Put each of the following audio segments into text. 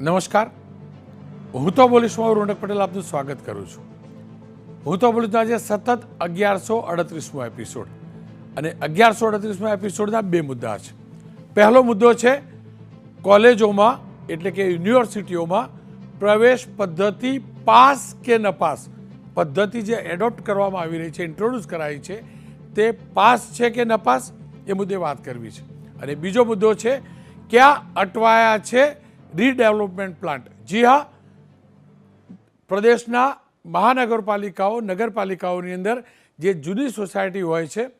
નમસ્કાર. હું તો બોલીશમાં રોનક પટેલ આપનું સ્વાગત કરું છું. હું તો બોલીશનો આજે સતત અગિયારસો અડત્રીસમો એપિસોડ અને અગિયારસો અડત્રીસમો એપિસોડના બે મુદ્દા છે. પહેલો મુદ્દો છે, કોલેજોમાં એટલે કે યુનિવર્સિટીઓમાં પ્રવેશ પદ્ધતિ પાસ કે નપાસ પદ્ધતિ જે એડોપ્ટ કરવામાં આવી રહી છે ઇન્ટ્રોડ્યુસ કરાઈ છે, તે પાસ છે કે નપાસ એ મુદ્દે વાત કરવી છે. અને બીજો મુદ્દો છે, ક્યાં અટવાયા છે રીડેવલપમેન્ટ પ્લાન્ટ જી હા, પ્રદેશના મહાનગરપાલિકાઓ, નગરપાલિકાઓની અંદર જે જૂની સોસાયટી હોય છે,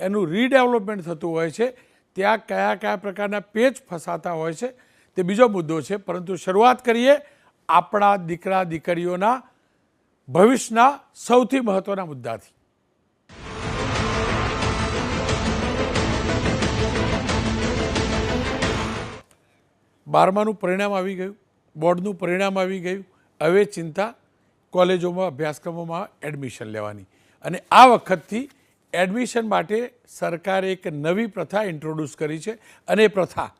એનું રીડેવલપમેન્ટ થતું હોય છે, ત્યાં કયા કયા પ્રકારના પેચ ફસાતા હોય છે, તે બીજો મુદ્દો છે. પરંતુ શરૂઆત કરીએ આપણા દીકરા દીકરીઓના ભવિષ્યના સૌથી મહત્ત્વના મુદ્દાથી. બારમાનું પરિણામ આવી ગયું, બોર્ડનું પરિણામ આવી ગયું. હવે ચિંતા કોલેજોમાં, અભ્યાસક્રમોમાં એડમિશન લેવાની. અને આ વખતથી એડમિશન માટે સરકારે એક નવી પ્રથા ઇન્ટ્રોડ્યુસ કરી છે અને એ પ્રથા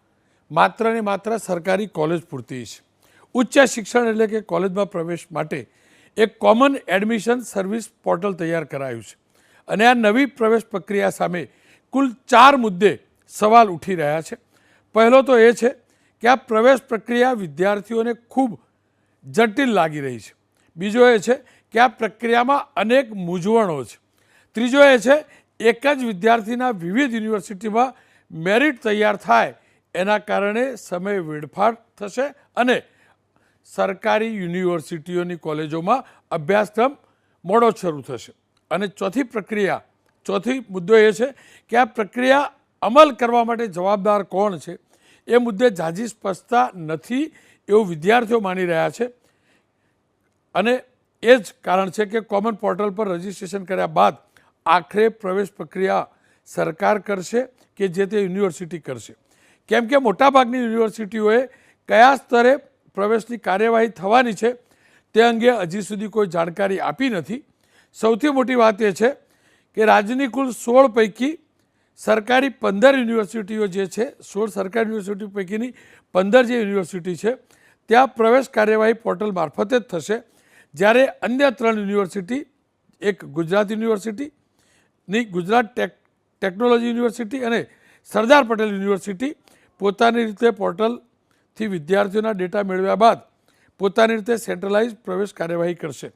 માત્ર ને માત્ર સરકારી કોલેજ પૂરતી છે. ઉચ્ચ શિક્ષણ એટલે કે કોલેજમાં પ્રવેશ માટે એક કોમન એડમિશન સર્વિસ પોર્ટલ તૈયાર કરાયું છે. અને આ નવી પ્રવેશ પ્રક્રિયા સામે કુલ ચાર મુદ્દે સવાલ ઉઠી રહ્યા છે. પહેલો તો એ છે કે આ પ્રવેશ પ્રક્રિયા વિદ્યાર્થીઓને ખૂબ જટિલ લાગી રહી છે. બીજો એ છે કે આ પ્રક્રિયામાં અનેક મૂંઝવણો છે. ત્રીજો એ છે એક જ વિદ્યાર્થીના વિવિધ યુનિવર્સિટીમાં મેરિટ તૈયાર થાય એના કારણે સમય વેડફાટ થશે અને સરકારી યુનિવર્સિટીઓની કોલેજોમાં અભ્યાસક્રમ મોડો શરૂ થશે. અને ચોથી પ્રક્રિયા, ચોથી મુદ્દો એ છે કે આ પ્રક્રિયા અમલ કરવા માટે જવાબદાર કોણ છે? એ મુદ્દે ઝાઝી સ્પષ્ટતા નથી એવું વિદ્યાર્થીઓ માની રહ્યા છે. અને એ જ કારણ છે કે કોમન પોર્ટલ પર રજીસ્ટ્રેશન કર્યા બાદ આખરે પ્રવેશ પ્રક્રિયા સરકાર કરશે કે જે તે યુનિવર્સિટી કરશે. કેમ કે મોટાભાગની યુનિવર્સિટીઓએ કયા સ્તરે પ્રવેશની કાર્યવાહી થવાની છે તે અંગે હજી સુધી કોઈ જાણકારી આપી નથી. સૌથી મોટી વાત એ છે કે રાજ્યની કુલ સોળ પૈકી સરકારી પંદર યુનિવર્સિટીઓ જે છે, સોળ સરકારી યુનિવર્સિટી પૈકીની પંદર જે યુનિવર્સિટી છે, ત્યાં પ્રવેશ કાર્યવાહી પોર્ટલ મારફતે જ થશે. જ્યારે અન્ય ત્રણ યુનિવર્સિટી, એક ગુજરાત યુનિવર્સિટીની ગુજરાત ટેક, ટેકનોલોજી યુનિવર્સિટી અને સરદાર પટેલ યુનિવર્સિટી પોતાની રીતે પોર્ટલથી વિદ્યાર્થીઓના ડેટા મેળવ્યા બાદ પોતાની રીતે સેન્ટ્રલાઇઝ પ્રવેશ કાર્યવાહી કરશે.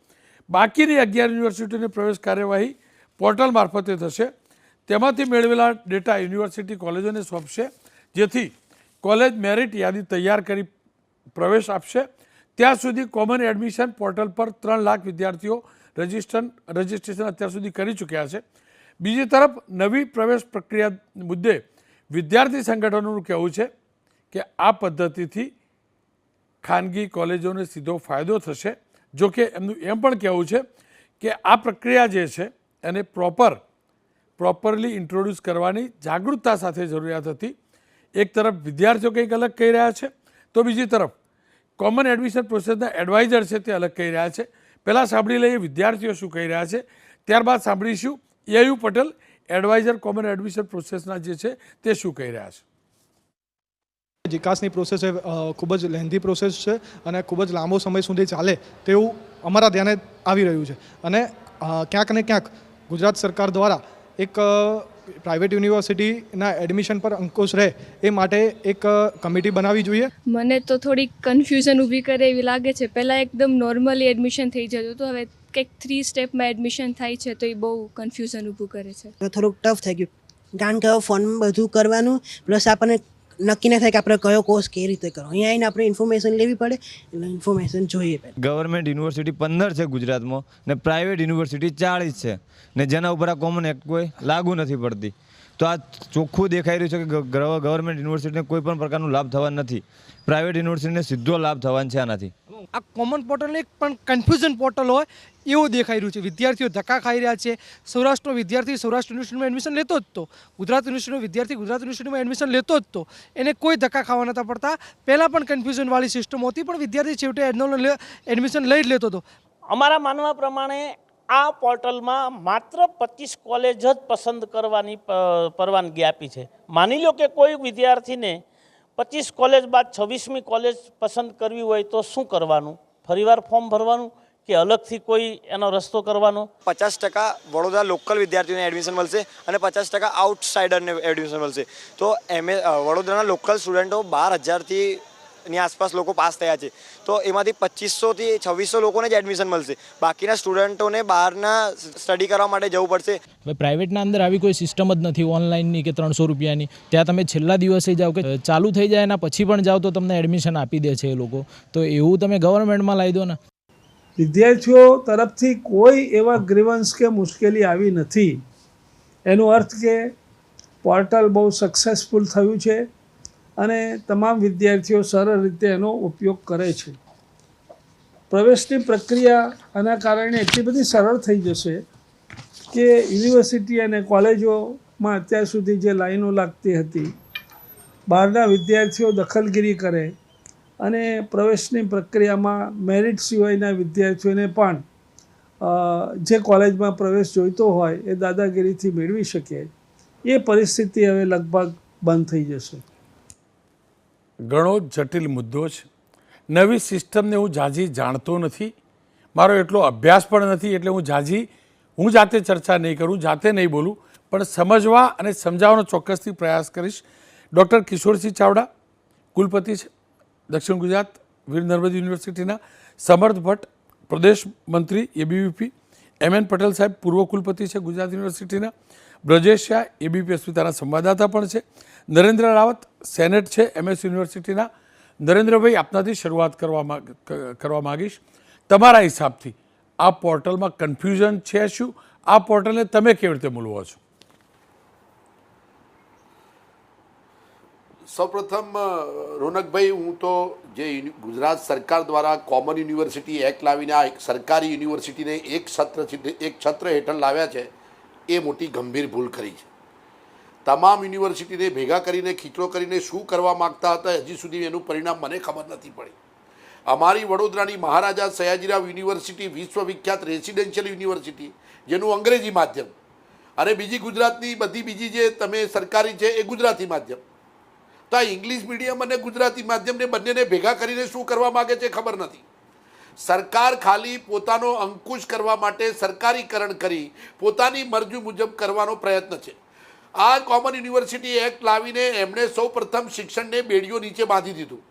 બાકીની અગિયાર યુનિવર્સિટીની પ્રવેશ કાર્યવાહી પોર્ટલ મારફતે થશે. તેમાંથી મેળવેલા ડેટા યુનિવર્સિટી કોલેજોને સોંપશે, જેથી કોલેજ મેરિટ યાદી તૈયાર કરી પ્રવેશ આપશે. ત્યાં સુધી કોમન એડમિશન પોર્ટલ પર ત્રણ લાખ વિદ્યાર્થીઓ રજિસ્ટર રજિસ્ટ્રેશન અત્યાર સુધી કરી ચૂક્યા છે. બીજી તરફ, નવી પ્રવેશ પ્રક્રિયા મુદ્દે વિદ્યાર્થી સંગઠનોનું કહેવું છે કે આ પદ્ધતિથી ખાનગી કોલેજોને સીધો ફાયદો થશે. જો કે એમનું એમ પણ કહેવું છે કે આ પ્રક્રિયા જે છે, એને પ્રોપર પ્રોપરલી ઇન્ટ્રોડ્યુસ કરવાની જાગૃતતા સાથે જરૂરિયાત હતી. એક તરફ વિદ્યાર્થીઓ કંઈક અલગ કહી રહ્યા છે, તો બીજી તરફ કોમન એડમિશન પ્રોસેસના એડવાઇઝર છે તે અલગ કહી રહ્યા છે. પહેલાં સાંભળી લઈએ વિદ્યાર્થીઓ શું કહી રહ્યા છે. ત્યારબાદ સાંભળીશું યયુ પટેલ, એડવાઇઝર કોમન એડમિશન પ્રોસેસના જે છે તે શું કહી રહ્યા છે. વિકાસની પ્રોસેસ એ ખૂબ જ લેન્ધી પ્રોસેસ છે અને ખૂબ જ લાંબો સમય સુધી ચાલે તેવું અમારા ધ્યાને આવી રહ્યું છે. અને ક્યાંક ને ક્યાંક ગુજરાત સરકાર દ્વારા એક પ્રાઇવેટ યુનિવર્સિટીના એડમિશન પર અંકુશ રહે એ માટે એક કમિટી બનાવવી જોઈએ. મને તો થોડીક કન્ફ્યુઝન ઊભી કરે એવી લાગે છે. પહેલાં એકદમ નોર્મલી એડમિશન થઈ જતું હતું હવે કંઈક થ્રી સ્ટેપમાં એડમિશન થાય છે તો એ બહુ કન્ફ્યુઝન ઊભું કરે છે. તો થોડુંક ટફ થઈ ગયું. કારણ કે હવે ફોનમાં બધું કરવાનું પ્લસ આપણને નક્કી ના થાય કે આપણે કયો કોર્સ કેવી રીતે કરો અહીંયા આવીને આપણે ઇન્ફોર્મેશન લેવી પડે એટલે ઇન્ફોર્મેશન જોઈએ પડે ગવર્મેન્ટ યુનિવર્સિટી પંદર છે ગુજરાતમાં ને પ્રાઇવેટ યુનિવર્સિટી ચાળીસ છે. ને જેના ઉપર આ કોમન એક્ટ કોઈ લાગુ નથી પડતી. તો આ ચોખ્ખું દેખાઈ રહ્યું છે કે ગવર્મેન્ટ યુનિવર્સિટીને કોઈ પણ પ્રકારનો લાભ થવાનો નથી. પ્રાઇવેટ યુનિવર્સિટીને સીધો લાભ થવાનો છે આનાથી. આ કોમન પોર્ટલ એક પણ કન્ફ્યુઝન પોર્ટલ હોય એવું દેખાઈ રહ્યું છે. વિદ્યાર્થીઓ ધક્કા ખાઈ રહ્યા છે. સૌરાષ્ટ્રનો વિદ્યાર્થી સૌરાષ્ટ્ર યુનિવર્સિટીમાં એડમિશન લેતો જ તો. ગુજરાત યુનિવર્સિટીનો વિદ્યાર્થી ગુજરાત યુનિવર્સિટીમાં એડમિશન લેતો જ તો. એને કોઈ ધક્કા ખાવા નહોતા પડતા. પહેલાં પણ કન્ફ્યુઝનવાળી સિસ્ટમ હતી, પણ વિદ્યાર્થી છેવટે એડનોલ એડમિશન લઈ જ લેતો હતો. અમારા માનવા પ્રમાણે આ પોર્ટલમાં માત્ર પચીસ કોલેજ જ પસંદ કરવાની પરવાનગી આપી છે. માની લો કે કોઈ વિદ્યાર્થીને પચીસ કોલેજ બાદ છવ્વીસમી કોલેજ પસંદ કરવી હોય તો શું કરવાનું? ફરીવાર ફોર્મ ભરવાનું? કે અલગથી કોઈ એનો રસ્તો કરવાનો? પચાસ ટકા વડોદરા લોકલ વિદ્યાર્થીઓને એડમિશન મળશે અને પચાસ ટકા આઉટસાઇડરને એડમિશન મળશે. તો એમએ વડોદરાના લોકલ સ્ટુડન્ટો બાર હજારથી ની આસપાસ લોકો પાસ થયા છે. તો એમાંથી પચીસોથી છવ્વીસો લોકોને જ એડમિશન મળશે. બાકીના સ્ટુડન્ટોને બહારના સ્ટડી કરવા માટે જવું પડશે. હવે પ્રાઇવેટના અંદર આવી કોઈ સિસ્ટમ જ નથી ઓનલાઈનની કે ત્રણસો રૂપિયાની. ત્યાં તમે છેલ્લા દિવસે જાઓ કે ચાલુ થઈ જાય એના પછી પણ જાઓ તો તમને એડમિશન આપી દે છે એ લોકો. તો એવું તમે ગવર્મેન્ટમાં લાવી દો ને. વિદ્યાર્થીઓ તરફથી કોઈ એવા ગ્રીવન્સ કે મુશ્કેલી આવી નથી. એનો અર્થ કે પોર્ટલ બહુ સક્સેસફુલ થયું છે અને તમામ વિદ્યાર્થીઓ સરળ રીતે એનો ઉપયોગ કરે છે. પ્રવેશની પ્રક્રિયા આના કારણે એટલી બધી સરળ થઈ જશે કે યુનિવર્સિટી અને કોલેજોમાં અત્યાર સુધી જે લાઈનો લાગતી હતી, બહારના વિદ્યાર્થીઓ દખલગીરી કરે અને પ્રવેશની પ્રક્રિયામાં મેરિટ સિવાયના વિદ્યાર્થીઓને પણ જે કોલેજમાં પ્રવેશ જોઈતો હોય એ દાદાગીરીથી મેળવી શકે. એ પરિસ્થિતિ હવે લગભગ બંધ થઈ જશે. ઘણો જટિલ મુદ્દો છે. નવી સિસ્ટમને હું ઝાઝી જાણતો નથી. મારો એટલો અભ્યાસ પણ નથી એટલે હું ઝાઝી હું જાતે ચર્ચા નહીં કરું, જાતે નહીં બોલું. પણ સમજવા અને સમજાવવાનો ચોક્કસથી પ્રયાસ કરીશ. ડૉક્ટર કિશોરસિંહ ચાવડા, કુલપતિ છે. દક્ષિણ ગુજરાત, વીર નર્મદ યુનિવર્સિટીના સમર્થ ભટ્ટ, પ્રદેશ મંત્રી, એબીવીપી, એમ એન પટેલ સાહેબ પૂર્વ કુલપતિ છે ગુજરાત યુનિવર્સિટીના, બ્રજેશ શાહ, એબીપી અસ્મિતાના સંવાદદાતા પણ છે, નરેન્દ્ર રાવત, સેનેટ છે એમએસ યુનિવર્સિટીના, નરેન્દ્રભાઈ, આપનાથી શરૂઆત કરવામાં કરવા માગીશ. તમારા હિસાબથી આ પોર્ટલમાં કન્ફ્યુઝન છે શું? આ પોર્ટલને તમે કેવી રીતે મૂલવો છો? સૌપ્રથમ રોનકભાઈ, હું તો જે ગુજરાત સરકાર દ્વારા કોમન યુનિવર્સિટી એક્ટ લાવીને આ સરકારી યુનિવર્સિટીને એક છત્ર એક છત્ર હેઠળ લાવ્યા છે, એ મોટી ગંભીર ભૂલ કરી છે. તમામ યુનિવર્સિટીને ભેગા કરીને, ખીચડો કરીને શું કરવા માગતા હતા, હજી સુધી એનું પરિણામ મને ખબર નથી પડી. અમારી વડોદરાની મહારાજા સયાજીરાવ યુનિવર્સિટી વિશ્વવિખ્યાત રેસિડેન્શિયલ યુનિવર્સિટી, જેનું અંગ્રેજી માધ્યમ. અને બીજી ગુજરાતની બધી બીજી જે તમે સરકારી છે, એ ગુજરાતી માધ્યમ. તો આ ઇંગ્લિશ મીડિયમ અને ગુજરાતી માધ્યમને બંનેને ભેગા કરીને શું કરવા માગે છે ખબર નથી. સરકાર ખાલી પોતાનો અંકુશ કરવા માટે સરકારીકરણ કરી પોતાની મરજી મુજબ કરવાનો પ્રયત્ન છે. આ કોમન યુનિવર્સિટી એક્ટ લાવીને એમણે સૌ પ્રથમ શિક્ષણને બેડીઓ નીચે બાંધી દીધું.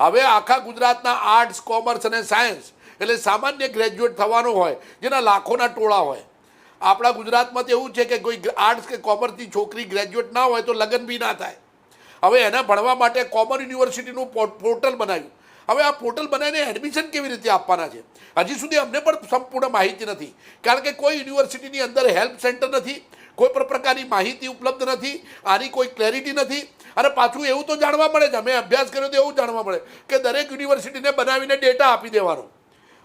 હવે આખા ગુજરાતના આર્ટ્સ, કોમર્સ અને સાયન્સ એટલે સામાન્ય ગ્રેજ્યુએટ થવાનો હોય, જેના લાખોના ટોળા હોય. આપણા ગુજરાતમાં તો એવું છે કે કોઈ આર્ટ્સ કે કોમર્સની છોકરી ગ્રેજ્યુએટ ના હોય તો લગ્ન બી ના થાય. હવે એના ભણવા માટે કોમન યુનિવર્સિટીનું પોર્ટલ બનાવ્યું. હવે આ પોર્ટલ બનાવીને એડમિશન કેવી રીતે આપવાના છે? હજી સુધી અમને પણ સંપૂર્ણ માહિતી નથી. કારણ કે કોઈ યુનિવર્સિટીની અંદર હેલ્પ સેન્ટર નથી, કોઈ પણ પ્રકારની માહિતી ઉપલબ્ધ નથી, આની કોઈ ક્લેરિટી નથી. અને પાછું એવું તો જાણવા મળે છે, અમે અભ્યાસ કર્યો તો એવું જાણવા મળે કે દરેક યુનિવર્સિટીને બનાવીને ડેટા આપી દેવાનો.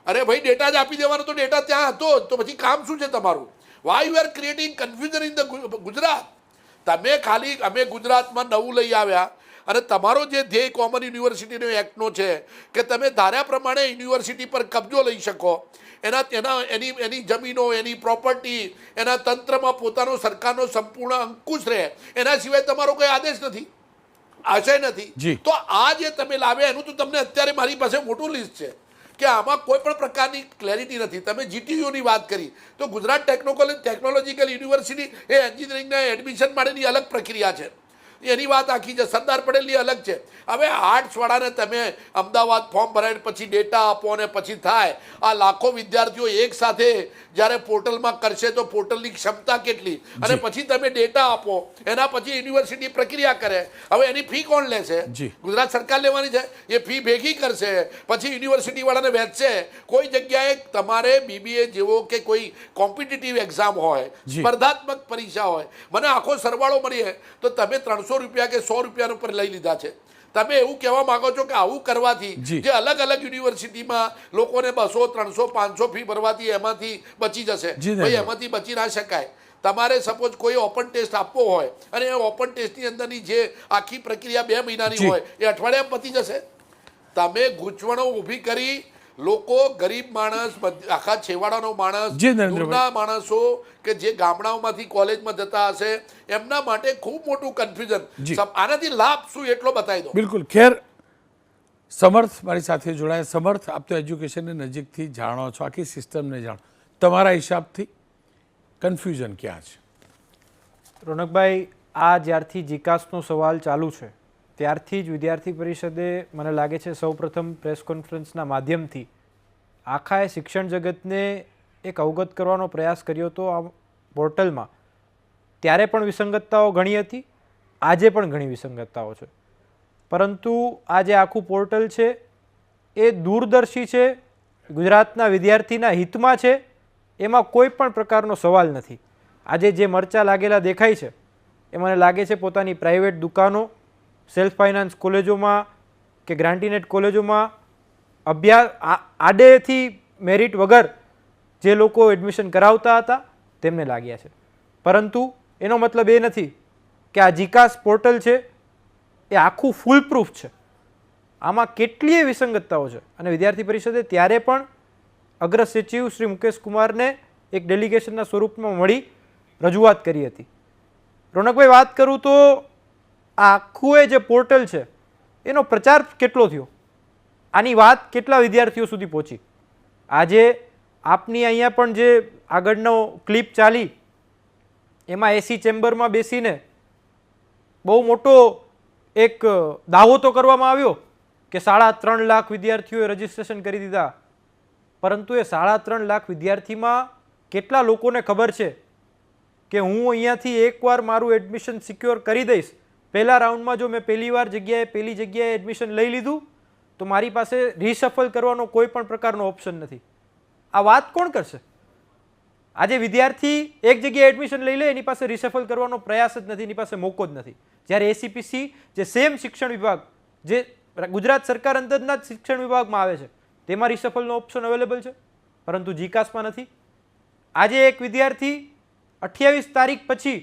અરે ભાઈ, ડેટા જ આપી દેવાનો તો ડેટા ત્યાં હતો તો પછી કામ શું છે તમારું? Why you are creating confusion in the Gujarat? તમે ખાલી અમે ગુજરાતમાં નવું લઈ આવ્યા અને તમારો જે ધ્યેય કોમન યુનિવર્સિટીનો એક્ટનો છે કે તમે ધાર્યા પ્રમાણે યુનિવર્સિટી પર કબજો લઈ શકો એના તેના એની એની જમીનો એની પ્રોપર્ટી એના તંત્રમાં પોતાનો સરકારનો સંપૂર્ણ અંકુશ રહે એના સિવાય તમારો કોઈ આદેશ નથી આશય નથી. તો આ જે તમે લાવ્યા એનું તો તમને અત્યારે મારી પાસે મોટું લિસ્ટ છે કે આમાં કોઈ પણ પ્રકારની ક્લેરિટી નથી. તમે જીટીયુની વાત કરી, તો ગુજરાત ટેકનોકોલ ટેકનોલોજીકલ યુનિવર્સિટી એ એન્જિનિયરિંગના એડમિશન માટેની અલગ પ્રક્રિયા છે. એની વાત આખી છે સરદાર પટેલની અલગ છે. હવે આર્ટ્સવાળાને તમે અમદાવાદ ફોર્મ ભરાય પછી ડેટા આપો અને પછી થાય. આ લાખો વિદ્યાર્થીઓ એક સાથે જ્યારે પોર્ટલમાં કરશે તો પોર્ટલની ક્ષમતા કેટલી? અને પછી તમે ડેટા આપો એના પછી યુનિવર્સિટી પ્રક્રિયા કરે. હવે એની ફી કોણ લેશે? ગુજરાત સરકાર લેવાની છે? એ ફી ભેગી કરશે પછી યુનિવર્સિટી વાળાને વેચશે. કોઈ જગ્યાએ તમારે બીબીએ જેવો કે કોઈ કોમ્પિટિટિવ એક્ઝામ હોય સ્પર્ધાત્મક પરીક્ષા હોય મને આખો સરવાળો મળીએ તો તમે ત્રણસો રૂપિયા કે સો રૂપિયા ઉપર લઈ લીધા છે. તમે એવું કહેવા માંગો છો કે આવું કરવાથી જે. અલગ અલગ યુનિવર્સિટીમાં લોકોને બસો ત્રણસો પાંચસો ફી ભરવાથી એમાંથી બચી જશે. ભાઈ એમાંથી બચી ના શકાય. તમારે સપોઝ કોઈ ઓપન ટેસ્ટ આપવો હોય અને એ ઓપન ટેસ્ટની અંદરની જે આખી પ્રક્રિયા બે મહિનાની હોય એ અઠવાડિયામાં પતી જશે. તમે ગૂંચવણો ઊભી કરી લોકો ગરીબ માણસ આખા છેવાડાનો માણસ. દૂરના માણસો કે જે ગામડાઓમાંથી કોલેજમાં જતા હશે એમના માટે ખૂબ મોટું કન્ફ્યુઝન આનાથી લાભ શું એટલો બતાવી દો. બિલકુલ. ખેર સમર્થ મારી સાથે જોડાયા. સમર્થ આપ તો એજ્યુકેશનને નજીકથી જાણો છો. આખી સિસ્ટમને જાણો. તમારા હિસાબથી કન્ફ્યુઝન ક્યાં છે? રોનકભાઈ આ જ્યારથી જીકાસનો સવાલ ચાલુ છે ત્યારથી જ વિદ્યાર્થી પરિષદે મને લાગે છે સૌપ્રથમ પ્રેસ કોન્ફરન્સના માધ્યમથી આખા એ શિક્ષણ જગતને એક અવગત કરવાનો પ્રયાસ કર્યો હતો આ પોર્ટલમાં. ત્યારે પણ વિસંગતતાઓ ઘણી હતી, આજે પણ ઘણી વિસંગતતાઓ છે. પરંતુ આ જે આખું પોર્ટલ છે, એ દૂરદર્શી છે, ગુજરાતના વિદ્યાર્થીના હિતમાં છે, એમાં કોઈ પણ પ્રકારનો સવાલ નથી. આજે જે મરચા લાગેલા દેખાય છે, એ મને લાગે છે પોતાની પ્રાઇવેટ દુકાનો સેલ્ફ ફાઇનાન્સ કોલેજોમાં કે ગ્રાન્ટીનેટ કોલેજોમાં અભ્યાસ આડેથી મેરિટ વગર જે લોકો એડમિશન કરાવતા હતા, તેમને લાગ્યા છે. પરંતુ એનો મતલબ એ નથી કે આ જીકાસ પોર્ટલ છે, એ આખું ફૂલ પ્રૂફ છે. આમાં કેટલીય વિસંગતતાઓ છે. અને વિદ્યાર્થી પરિષદે ત્યારે પણ અગ્ર સચિવ શ્રી મુકેશ કુમારને એક ડેલિગેશનના સ્વરૂપમાં મળી રજૂઆત કરી હતી. રોનકભાઈ, વાત કરું તો આખું એ જે પોર્ટલ છે, એનો પ્રચાર કેટલો થયો? આની વાત કેટલા વિદ્યાર્થીઓ સુધી પહોંચી? આજે આપની અહીંયા પણ જે આગળનો ક્લિપ ચાલી, એમાં એસી ચેમ્બરમાં બેસીને બહુ મોટો એક દાવો તો કરવામાં આવ્યો કે સાડા ત્રણ લાખ વિદ્યાર્થીઓએ રજીસ્ટ્રેશન કરી દીધા. પરંતુ એ સાડા ત્રણ લાખ વિદ્યાર્થીમાં કેટલા લોકોને ખબર છે કે હું અહીંયાથી એકવાર મારું એડમિશન સિક્યોર કરી દઈશ? પહેલા રાઉન્ડમાં જો મેં પહેલી વાર જગ્યાએ પહેલી જગ્યાએ એડમિશન લઈ લીધું, તો મારી પાસે રિસફલ કરવાનો કોઈ પણ પ્રકારનો ઓપ્શન નથી. આ વાત કોણ કરશે? આજે વિદ્યાર્થી એક જગ્યાએ એડમિશન લઈ લે, એની પાસે રિસફલ કરવાનો પ્રયાસ જ નથી, એની પાસે મોકો જ નથી. જ્યારે એસીપીસી જે સેમ શિક્ષણ વિભાગ, જે ગુજરાત સરકાર અંદરના જ શિક્ષણ વિભાગમાં આવે છે, તેમાં રિસફલનો ઓપ્શન અવેલેબલ છે, પરંતુ જીકાસમાં નથી. આજે એક વિદ્યાર્થી અઠ્યાવીસ તારીખ પછી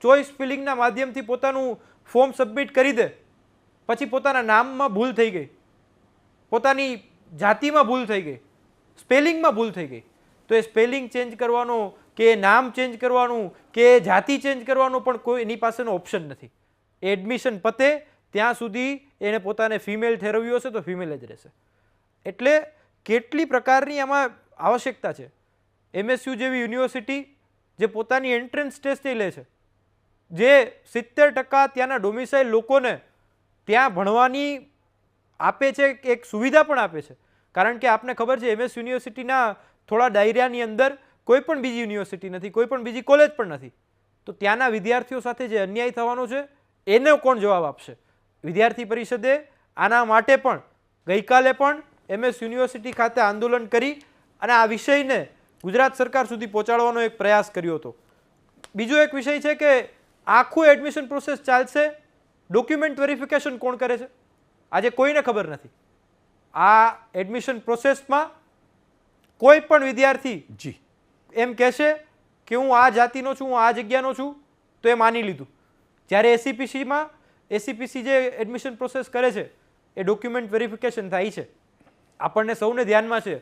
ચોઇસ ફિલિંગના માધ્યમથી પોતાનું ફોર્મ સબમિટ કરી દે. પછી પોતાના નામમાં ભૂલ થઈ ગઈ. પોતાની જાતિમાં ભૂલ થઈ ગઈ. સ્પેલિંગમાં ભૂલ થઈ ગઈ. તો એ સ્પેલિંગ ચેન્જ કરવાનો, કે નામ ચેન્જ કરવાનું, કે જાતિ ચેન્જ કરવાનો પણ કોઈ એની પાસેનો ઓપ્શન નથી. એડમિશન પતે, ત્યાં સુધી એણે પોતાને ફિમેલ ઠેરવ્યું હશે તો ફિમેલ જ રહેશે. એટલે કેટલી પ્રકારની આમાં આવશ્યકતા છે? એમએસયુ જેવી યુનિવર્સિટી જે પોતાની એન્ટ્રન્સ ટેસ્ટ લે છે. જે સિત્તેર ટકા ત્યાંના ડોમિસાઇલ લોકોને ત્યાં ભણવાની આપે છે, એક સુવિધા પણ આપે છે. કારણ કે આપને ખબર છે એમએસ યુનિવર્સિટીના થોડા ડાયરિયાની અંદર કોઈ પણ બીજી યુનિવર્સિટી નથી, કોઈ પણ બીજી કોલેજ પણ નથી. તો ત્યાંના વિદ્યાર્થીઓ સાથે જે અન્યાય થવાનો છે, એને કોણ જવાબ આપશે? વિદ્યાર્થી પરિષદે આના માટે પણ ગઈકાલે પણ એમએસ યુનિવર્સિટી ખાતે આંદોલન કરી અને આ વિષયને ગુજરાત સરકાર સુધી પહોંચાડવાનો એક પ્રયાસ કર્યો હતો. બીજો એક વિષય છે કે આખું એડમિશન પ્રોસેસ ચાલશે. ડોક્યુમેન્ટ વેરિફિકેશન કોણ કરે છે? આજે કોઈને ખબર નથી. આ એડમિશન પ્રોસેસમાં કોઈ પણ વિદ્યાર્થી જી. એમ કહેશે કે હું આ જાતિનો છું હું આ જગ્યાનો છું તો એ માની લીધું. જ્યારે એસીપીસીમાં એસીપીસી જે એડમિશન પ્રોસેસ કરે છે એ ડોક્યુમેન્ટ વેરિફિકેશન થાય છે. આપણને સૌને ધ્યાનમાં છે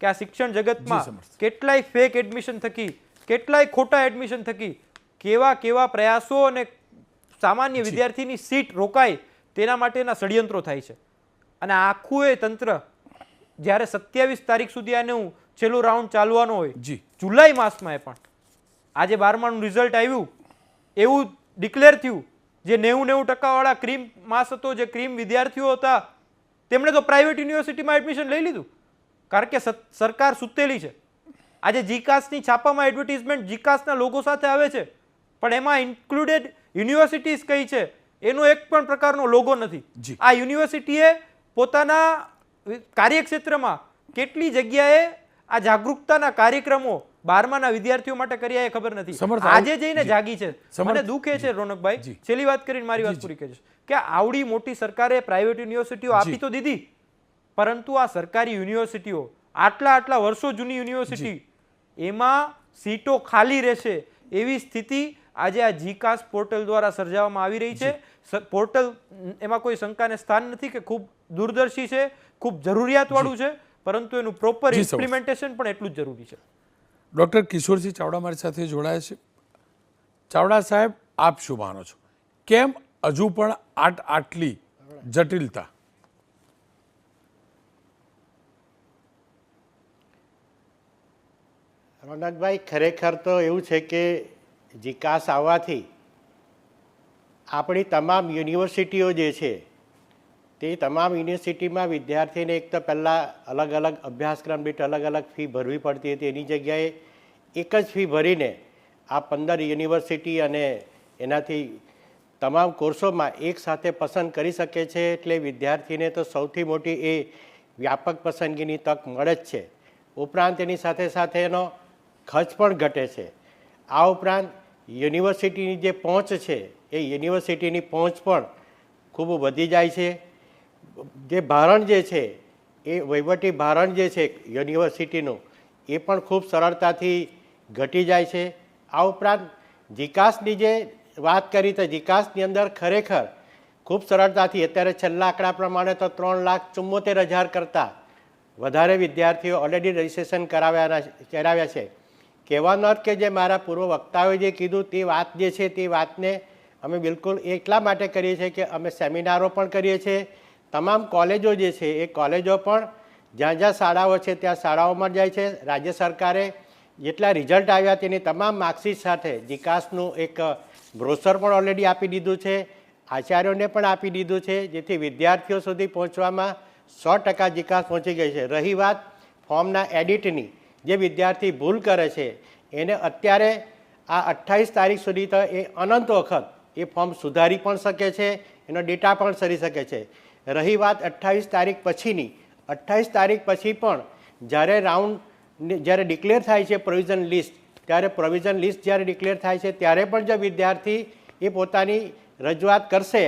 કે આ શિક્ષણ જગતમાં કેટલાય ફેક એડમિશન થકી કેટલાય ખોટા એડમિશન થકી કેવા કેવા પ્રયાસો અને સામાન્ય વિદ્યાર્થીની સીટ રોકાય તેના માટેના ષડયંત્રો થાય છે. અને આખું એ તંત્ર જ્યારે સત્યાવીસ તારીખ સુધી આનું છેલ્લું રાઉન્ડ ચાલવાનો હોય જી. જુલાઈ માસમાં એ પણ. આજે બારમાનું રિઝલ્ટ આવ્યું એવું ડિક્લેર થયું જે નેવું નેવું ટકાવાળા ક્રીમ માસ હતો જે ક્રીમ વિદ્યાર્થીઓ હતા તેમણે તો પ્રાઇવેટ યુનિવર્સિટીમાં એડમિશન લઈ લીધું. કારણ કે સરકાર સુતેલી છે. આજે જીકાસની છાપામાં એડવર્ટિઝમેન્ટ જીકાસના લોગો સાથે આવે છે. પણ એમાં ઇન્ક્લુડેડ યુનિવર્સિટીઝ કઈ છે એનો એક પણ પ્રકારનો લોગો નથી. આ યુનિવર્સિટીએ પોતાના કાર્યક્ષેત્રમાં કેટલી જગ્યાએ આ જાગૃતતાના કાર્યક્રમો બારમાના વિદ્યાર્થીઓ માટે કર્યા એ ખબર નથી. આજે જઈને જાગી છે. મને દુઃખે છે રોનકભાઈ. છેલ્લી વાત કરીને મારી વાત પૂરી કરીશ. કે આવડી મોટી સરકારે પ્રાઇવેટ યુનિવર્સિટીઓ આપી તો દીધી પરંતુ આ સરકારી યુનિવર્સિટીઓ આટલા આટલા વર્ષો જૂની યુનિવર્સિટી એમાં સીટો ખાલી રહેશે એવી સ્થિતિ આજે આ જીકાસ પોર્ટલ દ્વારા સર્જાવવામાં આવી રહી છે. પોર્ટલ એમાં કોઈ શંકાને સ્થાન નથી કે ખૂબ દૂરદર્શી છે ખૂબ જરૂરિયાતવાળું છે પરંતુ એનું પ્રોપર ઇમ્પ્લિમેન્ટેશન પણ એટલું જ જરૂરી છે. ડૉક્ટર કિશોરસિંહ ચાવડા મારી સાથે જોડાયા છે. ચાવડા સાહેબ આપ શું માનો છો? કેમ હજુ પણ આટ આટલી જટિલતા? રોનકભાઈ ખરેખર તો એવું છે કે જીકાસ આવવાથી આપણી તમામ યુનિવર્સિટીઓ જે છે, તે તમામ યુનિવર્સિટીમાં વિદ્યાર્થીને એક તો પહેલાં અલગ અલગ અભ્યાસક્રમ દીઠ અલગ અલગ ફી ભરવી પડતી હતી. એની જગ્યાએ એક જ ફી ભરીને આ પંદર યુનિવર્સિટી અને એનાથી તમામ કોર્સોમાં એક સાથે પસંદ કરી શકે છે. એટલે વિદ્યાર્થીને તો સૌથી મોટી એ વ્યાપક પસંદગીની તક મળે જ છે. ઉપરાંત એની સાથે સાથે એનો ખર્ચ પણ ઘટે છે. આ ઉપરાંત યુનિવર્સિટીની જે પહોંચ છે, એ યુનિવર્સિટીની પહોંચ પણ ખૂબ વધી જાય છે. જે ભારણ જે છે, એ વહીવટી ભારણ જે છે યુનિવર્સિટીનું, એ પણ ખૂબ સરળતાથી ઘટી જાય છે. આ ઉપરાંત વિકાસની જે વાત કરી તો વિકાસની અંદર ખરેખર ખૂબ સરળતાથી અત્યારે છેલ્લા આંકડા પ્રમાણે તો ત્રણ લાખ ચુમ્મોતેર હજાર કરતાં વધારે વિદ્યાર્થીઓ ઓલરેડી રજીસ્ટ્રેશન કરાવ્યા કરાવ્યા છે. કહેવાનો કે જે મારા પૂર્વ વક્તાઓએ જે કીધું તે વાત જે છે તે વાતને અમે બિલકુલ એટલા માટે કરીએ છીએ કે અમે સેમિનારો પણ કરીએ છીએ. તમામ કોલેજો જે છે એ કોલેજો પણ જ્યાં જ્યાં શાળાઓ છે ત્યાં શાળાઓમાં જાય છે. રાજ્ય સરકારે જેટલા રિઝલ્ટ આવ્યા તેની તમામ માર્કશીટ સાથે વિકાસનું એક બ્રોશર પણ ઓલરેડી આપી દીધું છે. આચાર્યોને પણ આપી દીધું છે જેથી વિદ્યાર્થીઓ સુધી પહોંચવામાં સો ટકા વિકાસ પહોંચી ગઈ છે. રહી વાત ફોર્મના એડિટની. જે વિદ્યાર્થી ભૂલ કરે છે એને અત્યારે આ અઠ્ઠાવીસ તારીખ સુધી તો એ અનંત વખત એ ફોર્મ સુધારી પણ શકે છે એનો ડેટા પણ સરી શકે છે. રહી વાત અઠ્ઠાવીસ તારીખ પછીની. અઠ્ઠાવીસ તારીખ પછી પણ જ્યારે રાઉન્ડ જ્યારે ડિક્લેર થાય છે પ્રોવિઝન લિસ્ટ ત્યારે પ્રોવિઝન લિસ્ટ જ્યારે ડિક્લેર થાય છે ત્યારે પણ જો વિદ્યાર્થી એ પોતાની રજૂઆત કરશે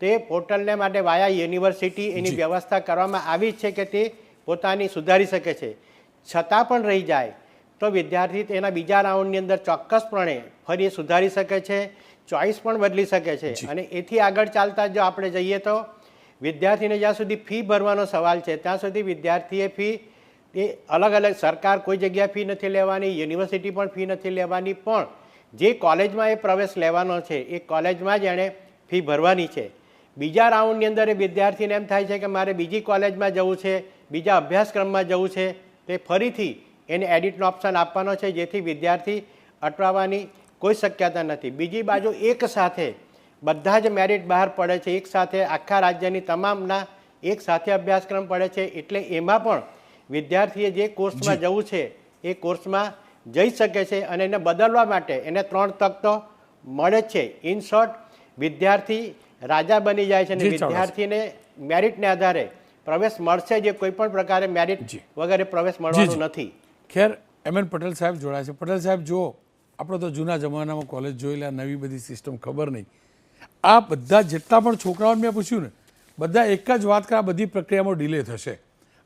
તે પોર્ટલને માટે વાયા યુનિવર્સિટી એની વ્યવસ્થા કરવામાં આવી જ છે કે તે પોતાની સુધારી શકે છે. છતાં પણ રહી જાય તો વિદ્યાર્થી તેના બીજા રાઉન્ડની અંદર ચોક્કસપણે ફરી સુધારી શકે છે ચોઈસ પણ બદલી શકે છે. અને એથી આગળ ચાલતા જો આપણે જઈએ તો વિદ્યાર્થીને જ્યાં સુધી ફી ભરવાનો સવાલ છે ત્યાં સુધી વિદ્યાર્થીએ ફી એ અલગ અલગ સરકાર કોઈ જગ્યાએ ફી નથી લેવાની યુનિવર્સિટી પણ ફી નથી લેવાની પણ જે કોલેજમાં એ પ્રવેશ લેવાનો છે એ કોલેજમાં જ એણે ફી ભરવાની છે. બીજા રાઉન્ડની અંદર એ વિદ્યાર્થીને એમ થાય છે કે મારે બીજી કોલેજમાં જવું છે બીજા અભ્યાસક્રમમાં જવું છે તે ફરીથી એને એડિટનો ઓપ્શન આપવાનો છે જેથી વિદ્યાર્થી અટવાવાની કોઈ શક્યતા નથી. બીજી બાજુ એક સાથે બધા જ મેરિટ બહાર પડે છે. એક સાથે આખા રાજ્યની તમામના એક સાથે અભ્યાસક્રમ પડે છે. એટલે એમાં પણ વિદ્યાર્થીએ જે કોર્સમાં જવું છે એ કોર્સમાં જઈ શકે છે અને એને બદલવા માટે એને ત્રણ તક તો મળે છે. ઇન શોર્ટ વિદ્યાર્થી રાજા બની જાય છે અને વિદ્યાર્થીને મેરિટને આધારે પ્રવેશ મળશે જે કોઈ પણ પ્રકારે મેરિટ જી. વગેરે પ્રવેશ મળવાનો નથી. ખેર એમ એન પટેલ સાહેબ જોડાયા છે. પટેલ સાહેબ જુઓ આપણે તો જૂના જમાનામાં કોલેજ જોયેલા નવી બધી સિસ્ટમ ખબર નહીં. આ બધા જેટલા પણ છોકરાઓને મેં પૂછ્યું ને બધા એક જ વાત કરે આ બધી પ્રક્રિયામાં ડિલે થશે.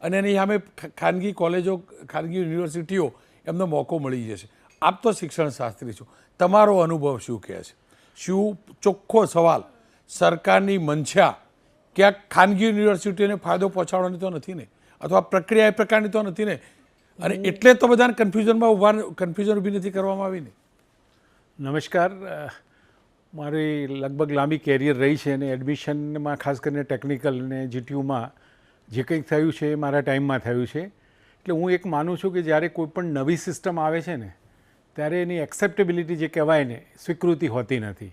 અને એની સામે ખાનગી કોલેજો ખાનગી યુનિવર્સિટીઓ એમનો મોકો મળી જશે. આપ તો શિક્ષણ શાસ્ત્રી છો. તમારો અનુભવ શું કહે છે? શું ચોખ્ખો સવાલ? સરકારની મંશા ક્યાંક ખાનગી યુનિવર્સિટીઓને ફાયદો પહોંચાડવાની તો નથી ને, અથવા પ્રક્રિયા એ પ્રકારની તો નથી ને. અને એટલે તો બધાને કન્ફ્યુઝનમાં ઊભા કન્ફ્યુઝન ઊભી નથી કરવામાં આવી ને. નમસ્કાર. મારી લગભગ લાંબી કેરિયર રહી છે અને એડમિશનમાં ખાસ કરીને ટેકનિકલ અને જીટીયુમાં જે કંઈક થયું છે એ મારા ટાઈમમાં થયું છે. એટલે હું એક માનું છું કે જ્યારે કોઈ પણ નવી સિસ્ટમ આવે છે ને, ત્યારે એની એક્સેપ્ટેબિલિટી જે કહેવાય ને, સ્વીકૃતિ હોતી નથી.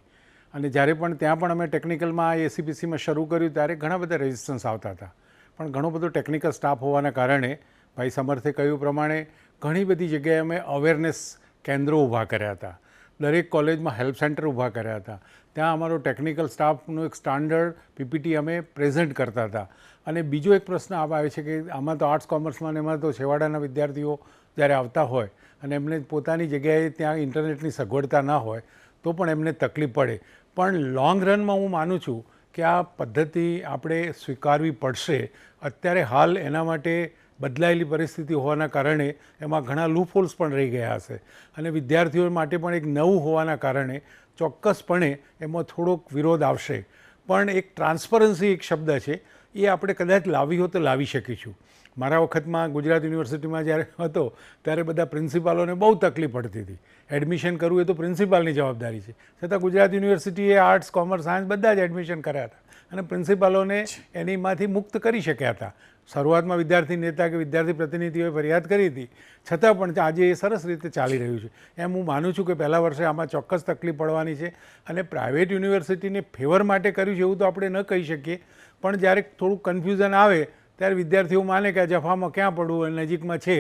અને જ્યારે પણ ત્યાં પણ અમે ટેકનિકલમાં એસીપીસીમાં શરૂ કર્યું, ત્યારે ઘણા બધા રેઝિસ્ટન્સ આવતા હતા. પણ ઘણો બધો ટેકનિકલ સ્ટાફ હોવાના કારણે ભાઈ સમર્થે કહ્યું પ્રમાણે ઘણી બધી જગ્યાએ અમે અવેરનેસ કેન્દ્રો ઊભા કર્યા હતા. દરેક કોલેજમાં હેલ્પ સેન્ટર ઊભા કર્યા હતા. ત્યાં અમારો ટેકનિકલ સ્ટાફનું એક સ્ટાન્ડર્ડ પીપીટી અમે પ્રેઝન્ટ કરતા હતા. અને બીજો એક પ્રશ્ન આપ આવે છે કે આમાં તો આર્ટ્સ કોમર્સમાં ને એમાં તો છેવાડાના વિદ્યાર્થીઓ જ્યારે આવતા હોય અને એમને પોતાની જગ્યાએ ત્યાં ઇન્ટરનેટની સગવડતા ના હોય તો પણ એમને તકલીફ પડે. પણ લોંગ રનમાં હું માનું છું કે આ પદ્ધતિ આપણે સ્વીકારવી પડશે. અત્યારે હાલ એના માટે બદલાયેલી પરિસ્થિતિ હોવાના કારણે એમાં ઘણા લૂપહોલ્સ પણ રહી ગયા હશે. અને વિદ્યાર્થીઓ માટે પણ એક નવું હોવાના કારણે ચોક્કસપણે એમાં થોડોક વિરોધ આવશે. પણ એક ટ્રાન્સપરન્સી એક શબ્દ છે, એ આપણે કદાચ લાવી હોય તો લાવી શકીશું. મારા વખતમાં ગુજરાત યુનિવર્સિટીમાં જ્યારે હતો, ત્યારે બધા પ્રિન્સિપાલોને બહુ તકલીફ પડતી હતી. એડમિશન કરવું એ તો પ્રિન્સિપાલની જવાબદારી છે. છતાં ગુજરાત યુનિવર્સિટીએ આર્ટ્સ કોમર્સ સાયન્સ બધા જ એડમિશન કર્યા હતા અને પ્રિન્સિપાલોને એનીમાંથી મુક્ત કરી શક્યા હતા. શરૂઆતમાં વિદ્યાર્થી નેતા કે વિદ્યાર્થી પ્રતિનિધિઓએ ફરિયાદ કરી હતી. છતાં પણ આજે એ સરસ રીતે ચાલી રહ્યું છે. એમ હું માનું છું કે પહેલા વર્ષે આમાં ચોક્કસ તકલીફ પડવાની છે અને પ્રાઇવેટ યુનિવર્સિટીને ફેવર માટે કર્યું છે એવું તો આપણે ન કહી શકીએ. પણ જ્યારે થોડું કન્ફ્યુઝન આવે ત્યારે વિદ્યાર્થીઓ માને કે આ જફામાં ક્યાં પડવું અને નજીકમાં છે.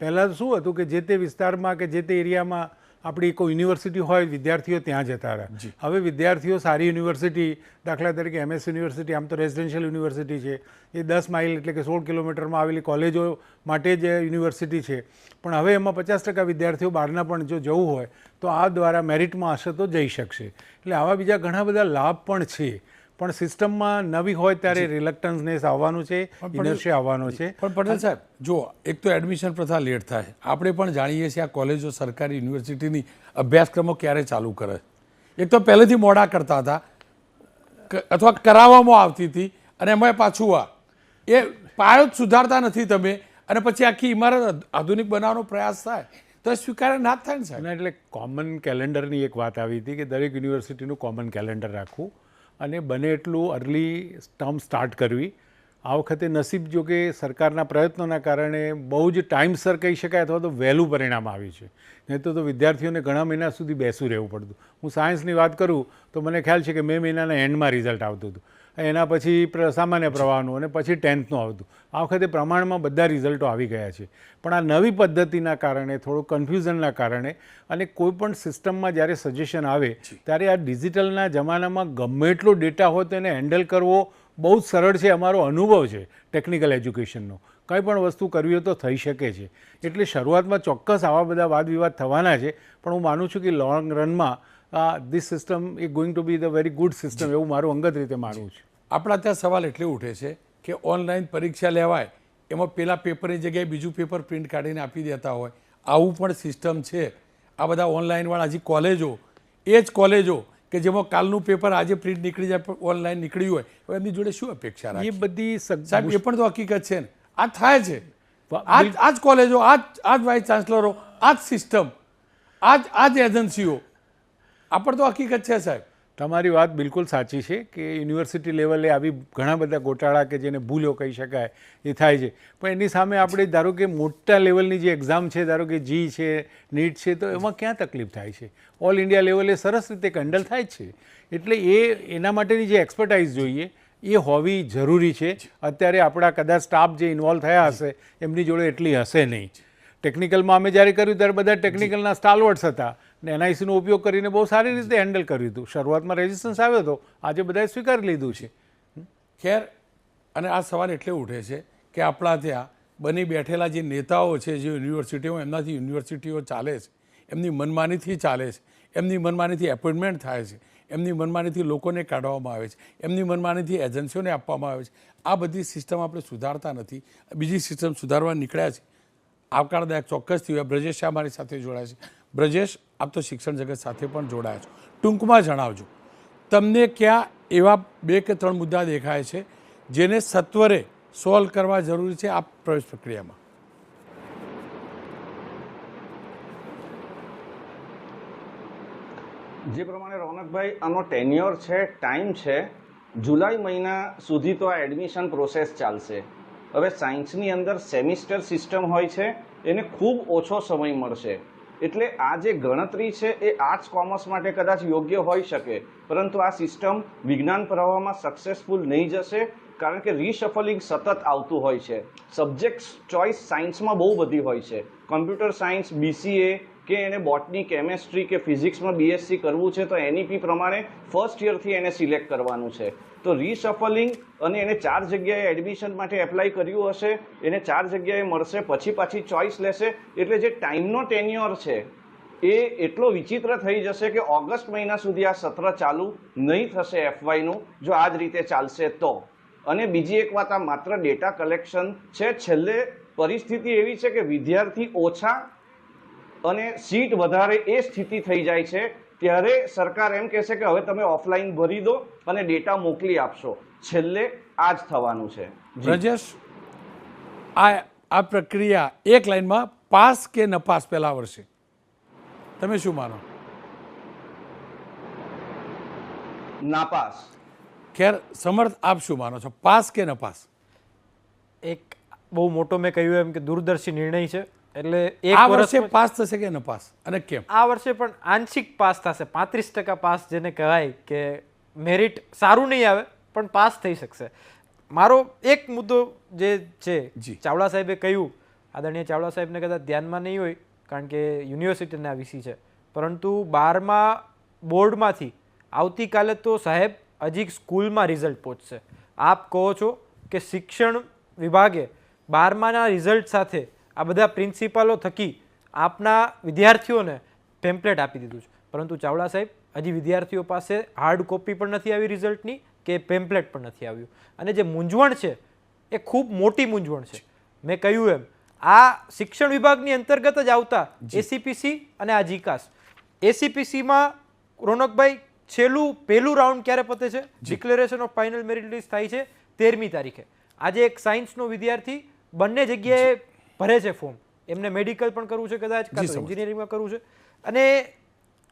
પહેલાં શું હતું કે જે તે વિસ્તારમાં કે જે તે એરિયામાં આપણી કોઈ યુનિવર્સિટી હોય વિદ્યાર્થીઓ ત્યાં જતા રહ્યા. હવે વિદ્યાર્થીઓ સારી યુનિવર્સિટી દાખલા તરીકે એમએસ યુનિવર્સિટી આમ તો રેઝિડેન્શિયલ યુનિવર્સિટી છે એ દસ માઇલ એટલે કે સોળ કિલોમીટરમાં આવેલી કોલેજો માટે જ યુનિવર્સિટી છે. પણ હવે એમાં પચાસ ટકા વિદ્યાર્થીઓ બહારના પણ જો જવું હોય તો આ દ્વારા મેરિટમાં હશે તો જઈ શકશે. એટલે આવા બીજા ઘણા બધા લાભ પણ છે. પણ સિસ્ટમમાં નવી હોય ત્યારે રિલક્ટન્સનેસ આવવાનું છે ઇનર્શિયા આવવાનો છે. પણ પટેલ સાહેબ જો એક તો એડમિશન પ્રથા લેટ થાય. આપણે પણ જાણીએ છીએ આ કોલેજો સરકારી યુનિવર્સિટીની અભ્યાસક્રમો ક્યારે ચાલુ કરે. એક તો પહેલેથી મોડા કરતા હતા અથવા કરાવવામાં આવતી હતી અને એમાં પાછું આ. એ પાયો જ સુધારતા નથી તમે અને પછી આખી ઇમારત આધુનિક બનાવવાનો પ્રયાસ થાય તો એ સ્વીકાર્ય ના થાય ને સાહેબ? એટલે કોમન કેલેન્ડરની એક વાત આવી હતી કે દરેક યુનિવર્સિટીનું કોમન કેલેન્ડર રાખવું. અને બને એટલું અર્લી ટર્મ સ્ટાર્ટ કરવી. આ વખતે નસીબ જો કે સરકારના પ્રયત્નોના કારણે બહુ જ ટાઈમસર કહી શકાય અથવા તો વહેલું પરિણામ આવ્યું છે. નહીં તો વિદ્યાર્થીઓને ઘણા મહિના સુધી બેસું રહેવું પડતું. હું સાયન્સની વાત કરું તો મને ખ્યાલ છે કે મે મહિનાના એન્ડમાં રિઝલ્ટ આવતું હતું. એના પછી સામાન્ય પ્રવાહનું અને પછી ટેન્થનું આવતું. આ વખતે પ્રમાણમાં બધા રિઝલ્ટો આવી ગયા છે. પણ આ નવી પદ્ધતિના કારણે થોડું કન્ફ્યુઝનના કારણે અને કોઈ પણ સિસ્ટમમાં જ્યારે સજેશન આવે ત્યારે આ ડિજિટલના જમાનામાં ગમે એટલો ડેટા હોય તેને હેન્ડલ કરવો બહુ જ સરળ છે અમારો અનુભવ છે ટેકનિકલ એજ્યુકેશનનો. કંઈ પણ વસ્તુ કરવી હોય તો થઈ શકે છે. એટલે શરૂઆતમાં ચોક્કસ આવા બધા વાદ વિવાદ થવાના છે પણ હું માનું છું કે લોંગ રનમાં this system A going to be the very good system એવું મારું અંગત રીતે માનવું છે. આપણા ત્યાં સવાલ એટલે ઉઠે છે કે ઓનલાઈન પરીક્ષા લેવાય એમાં પેલા પેપરની જગ્યાએ બીજું પેપર પ્રિન્ટ કાઢીને આપી દેતા હોય. આવું પણ સિસ્ટમ છે. આ બધા ઓનલાઈનવાળા હજી કોલેજો એ જ કોલેજો કે જેમાં કાલનું પેપર આજે પ્રિન્ટ નીકળી જાય ઓનલાઈન નીકળ્યું હોય હવે એમની જોડે શું અપેક્ષા એ બધી સાહેબ એ પણ તો હકીકત છે ને. આ થાય છે. આ આજ કોલેજો આજ આજ આ જ વાઇસ ચાન્સલરો આ જ સિસ્ટમ આ જ આ જ એજન્સીઓ આ પણ તો હકીકત છે, સાહેબ. તમારી વાત બિલકુલ સાચી છે કે યુનિવર્સિટી લેવલે આવી ઘણા બધા ગોટાળા કે જેને ભૂલો કહી શકાય એ થાય છે. પણ એની સામે આપણે ધારો કે મોટા લેવલની જે એક્ઝામ છે, ધારો કે જી છે, નીટ છે, તો એમાં ક્યાં તકલીફ થાય છે? ઓલ ઇન્ડિયા લેવલે સરસ રીતે હેન્ડલ થાય છે. એટલે એ એના માટેની જે એક્સપર્ટાઇઝ જોઈએ, એ હોવી જરૂરી છે. અત્યારે આપણા કદાચ સ્ટાફ જે ઇન્વોલ્વ થયા હશે, એમની જોડે એટલી હશે નહીં. ટેકનિકલમાં અમે જ્યારે કર્યું, ત્યારે બધા ટેકનિકલના સ્ટાલવર્ડ્સ હતા. ને એનઆઈસીનો ઉપયોગ કરીને બહુ સારી રીતે હેન્ડલ કર્યું હતું શરૂઆતમાં રેઝિસ્ટન્સ આવ્યો હતો, આજે બધાએ સ્વીકારી લીધું છે. ખેર, અને આ સવાલ એટલે ઉઠે છે કે આપણા ત્યાં બની બેઠેલા જે નેતાઓ છે, જે યુનિવર્સિટીઓ, એમનાથી યુનિવર્સિટીઓ ચાલે છે, એમની મનમાનીથી ચાલે છે, એમની મનમાનીથી એપોઇન્ટમેન્ટ થાય છે, એમની મનમાનીથી લોકોને કાઢવામાં આવે છે, એમની મનમાનીથી એજન્સીઓને આપવામાં આવે છે. આ બધી સિસ્ટમ આપણે સુધારતા નથી. બીજી સિસ્ટમ સુધારવા નીકળ્યા છે. આવકારદાયક ચોક્કસથી બ્રજેશ શાહ મારી સાથે જોડાય છે. બ્રજેશ, આપ તો શિક્ષણ જગત સાથે પણ જોડાયા છો. ટૂંકમાં જણાવજો, તમને ક્યાં એવા બે કે ત્રણ મુદ્દા દેખાય છે જેને સત્વરે સોલ્વ કરવા જરૂરી છે આ પ્રવેશ પ્રક્રિયામાં? જે પ્રમાણે રોનકભાઈ, આનો ટેન્યોર છે ટાઈમ છે, જુલાઈ મહિના સુધી તો આ એડમિશન પ્રોસેસ ચાલશે. હવે સાયન્સની અંદર સેમિસ્ટર સિસ્ટમ હોય છે, એને ખૂબ ઓછો સમય મળશે. એટલે આ જે ગણતરી છે એ આર્ટ્સ, કોમર્સ માટે કદાચ યોગ્ય હોઈ શકે, પરંતુ આ સિસ્ટમ વિજ્ઞાન પ્રવાહમાં સક્સેસફુલ નહીં જશે, કારણ કે રીશફલિંગ સતત આવતું હોય છે. સબ્જેક્ટ ચોઇસ સાયન્સમાં બહુ બધી હોય છે. કોમ્પ્યુટર સાયન્સ બીસીએ કે એને બોટની કેમેસ્ટ્રી કે ફિઝિક્સમાં બીએસસી કરવું છે તો એનઈપી પ્રમાણે ફર્સ્ટ યરથી એને સિલેક્ટ કરવાનું છે. તો રીશફલિંગ અને એને ચાર જગ્યાએ એડમિશન માટે એપ્લાય કર્યું હશે, એને ચાર જગ્યાએ મળશે, પછી પાછી ચોઇસ લેશે, એટલે જે ટાઈમનો ટેન્યોર છે, એ એટલો વિચિત્ર થઈ જશે કે ઓગસ્ટ મહિના સુધી આ સત્ર ચાલુ નહીં થશે એફવાયનું જો આ જ રીતે ચાલશે તો. અને બીજી એક વાત, આ માત્ર ડેટા કલેક્શન છે. છેલ્લે પરિસ્થિતિ એવી છે કે વિદ્યાર્થી ઓછા અને સીટ વધારે એ સ્થિતિ થઈ જાય છે ત્યારે સરકાર એમ કહેશે કે હવે તમે ઓફલાઈન ભરી દો અને ડેટા મોકલી આપશો. છેલ્લે આ જ થવાનું છે. રજેશ આ આ પ્રક્રિયા એક લાઈનમાં પાસ કે નપાસ પહેલા વર્ષે? તમે શું માનો? નાપાસ ખેર સમર્થ આપ શું માનો છો? પાસ કે નપાસ એક બહુ મોટો મેં કહ્યું એમ કે દૂરદર્શી નિર્ણય છે. એટલે એક વર્ષે પાસ થશે કે નપાસ અને કેમ? આ વર્ષે પણ આંશિક પાસ થશે. પાંત્રીસ ટકા પાસ જેને કહેવાય કે મેરિટ સારું નહીં આવે પણ પાસ થઈ શકશે. મારો એક મુદ્દો જે છે ચાવડા સાહેબે કહ્યું. આદરણીય ચાવડા સાહેબને કદાચ ધ્યાનમાં નહીં હોય કારણ કે યુનિવર્સિટીના વિસી છે. પરંતુ બારમા બોર્ડમાંથી આવતીકાલે તો સાહેબ હજી સ્કૂલમાં રિઝલ્ટ પહોંચશે. આપ કહો છો કે શિક્ષણ વિભાગે બારમાના રિઝલ્ટ સાથે આ બધા પ્રિન્સિપાલો થકી આપના વિદ્યાર્થીઓને પેમ્પલેટ આપી દીધું છે. પરંતુ ચાવડા સાહેબ હજી વિદ્યાર્થીઓ પાસે હાર્ડ કોપી પણ નથી આવી રિઝલ્ટની કે પેમ્પલેટ પણ નથી આવ્યું. અને જે મૂંઝવણ છે એ ખૂબ મોટી મૂંઝવણ છે. મેં કહ્યું એમ આ શિક્ષણ વિભાગની અંતર્ગત જ આવતા એસીપીસી અને આ જીકાસ એસીપીસીમાં રોનકભાઈ છેલ્લું પહેલું રાઉન્ડ ક્યારે પતે છે? Declaration of final merit list થાય છે તેરમી તારીખે. આજે એક સાયન્સનો વિદ્યાર્થી બંને જગ્યાએ ભરે છે ફોર્મ. એમને મેડિકલ પણ કરવું છે કદાચ. એન્જિનિયરિંગમાં કરવું છે. અને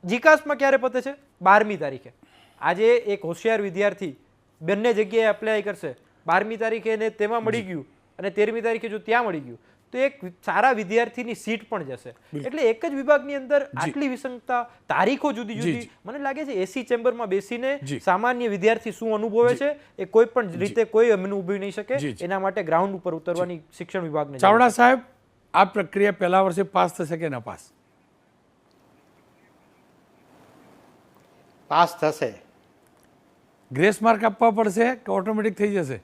જીકાસમાં ક્યારે પતે છે? બારમી તારીખે. આજે એક હોશિયાર વિદ્યાર્થી બંને જગ્યાએ એપ્લાય કરશે. બારમી તારીખે એને તેમાં મળી ગયું અને તેરમી તારીખે જો ત્યાં મળી ગયું તો એક સારા વિદ્યાર્થીની સીટ પણ જશે. એટલે એક જ વિભાગની અંદર આટલી વિસંગતા તારીખો જુદી જુદી. મને લાગે છે એસી ચેમ્બરમાં બેસીને સામાન્ય વિદ્યાર્થી શું અનુભવે છે એ કોઈ પણ રીતે કોઈ અનુભવી નહીં શકે. એના માટે ગ્રાઉન્ડ ઉપર ઉતરવાની શિક્ષણ વિભાગને ચાવડા સાહેબ આ પ્રક્રિયા પહેલા વર્ષે પાસ થશે કે ન પાસ? થશે. ગ્રેસ માર્ક આપવા પડશે કે ઓટોમેટિક થઈ જશે?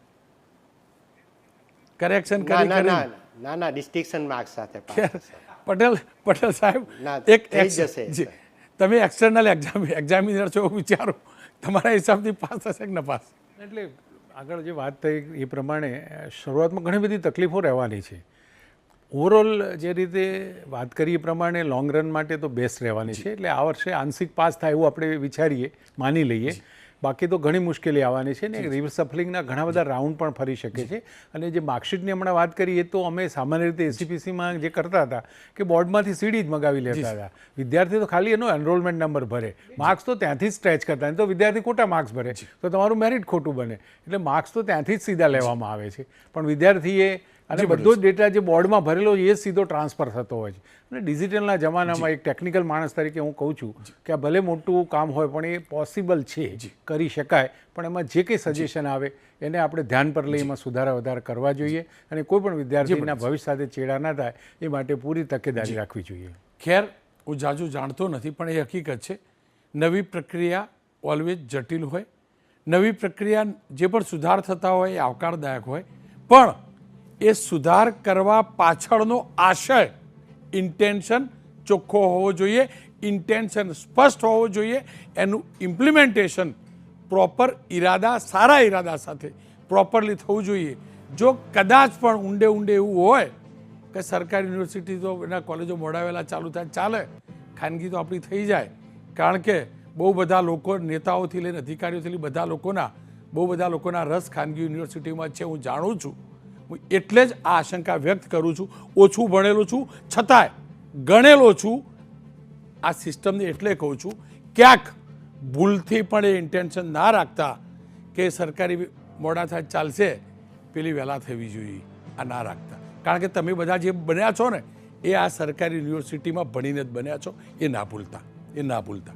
કરેક્શન ના કરી ના કરીને? ના ના ના ડિસ્ટિંક્શન માર્ક્સ સાથે પટેલ પટેલ સાહેબ એક જશે. તમે એક્સટર્નલ એક્ઝામ એક્ઝામિનર છો વિચારો. તમારા હિસાબથી પાસ થશે કે નપાસ એટલે આગળ જે વાત થઈ એ પ્રમાણે શરૂઆતમાં ઘણી બધી તકલીફો રહેવાની છે. ઓવરઓલ જે રીતે વાત કરી એ પ્રમાણે લોંગ રન માટે તો બેસ્ટ રહેવાની છે. એટલે આ વર્ષે આંશિક પાસ થાય એવું આપણે વિચારીએ માની લઈએ. બાકી તો ઘણી મુશ્કેલી આવવાની છે ને રિસફલિંગના ઘણા બધા રાઉન્ડ પણ ફરી શકે છે. અને જે માર્કશીટની હમણાં વાત કરી એ તો અમે સામાન્ય રીતે એસીપીસીમાં જે કરતા હતા કે બોર્ડમાંથી સીડી જ મગાવી લેતા હતા. વિદ્યાર્થી તો ખાલી એનો એનરોલમેન્ટ નંબર ભરે. માર્ક્સ તો ત્યાંથી જ સ્ટ્રેચ કરતા તો વિદ્યાર્થી ખોટા માર્ક્સ ભરે. તો તમારું મેરિટ ખોટું બને. એટલે માર્ક્સ તો ત્યાંથી જ સીધા લેવામાં આવે છે. પણ વિદ્યાર્થીએ અને બધો જ ડેટા જે બોર્ડમાં ભરેલો એ સીધો ટ્રાન્સફર થતો હોય છે. અને ડિજિટલના જમાનામાં એક ટેકનિકલ માણસ તરીકે હું કહું છું કે આ ભલે મોટું કામ હોય પણ એ પોસિબલ છે કરી શકાય. પણ એમાં જે કંઈ સજેશન આવે એને આપણે ધ્યાન પર લઈ એમાં સુધારા વધારા કરવા જોઈએ અને કોઈ પણ વિદ્યાર્થીના ભવિષ્ય સાથે ચેડા ના થાય એ માટે પૂરી તકેદારી રાખવી જોઈએ. ખેર હું જાજુ જાણતો નથી પણ એ હકીકત છે. નવી પ્રક્રિયા ઓલવેઝ જટિલ હોય. નવી પ્રક્રિયા જે પણ સુધાર થતા હોય એ આવકારદાયક હોય. પણ એ સુધાર કરવા પાછળનો આશય ઇન્ટેન્શન ચોખ્ખો હોવો જોઈએ ઇન્ટેન્શન સ્પષ્ટ હોવો જોઈએ, એનું ઇમ્પ્લિમેન્ટેશન પ્રોપર ઈરાદા, સારા ઈરાદા સાથે પ્રોપરલી થવું જોઈએ. જો કદાચ પણ ઊંડે ઊંડે એવું હોય કે સરકારી યુનિવર્સિટી તો એના કોલેજો મોડાવેલા ચાલુ થાય, ચાલે. ખાનગી તો આપણી થઈ જાય. કારણ કે બહુ બધા લોકો નેતાઓથી લઈને અધિકારીઓથી લઈને બધા લોકોના, બહુ બધા લોકોના રસ ખાનગી યુનિવર્સિટીમાં છે, હું જાણું છું. હું એટલે જ આ આશંકા વ્યક્ત કરું છું. ઓછું ભણેલો છું, છતાંય ગણેલો છું. આ સિસ્ટમને એટલે કહું છું, ક્યાંક ભૂલથી પણ એ ઇન્ટેન્શન ના રાખતા કે સરકારી મોડા થાય ચાલશે, પેલી વહેલા થવી જોઈએ, આ ના રાખતા. કારણ કે તમે બધા જે બન્યા છો ને, એ આ સરકારી યુનિવર્સિટીમાં ભણીને જ બન્યા છો, એ ના ભૂલતા, એ ના ભૂલતા.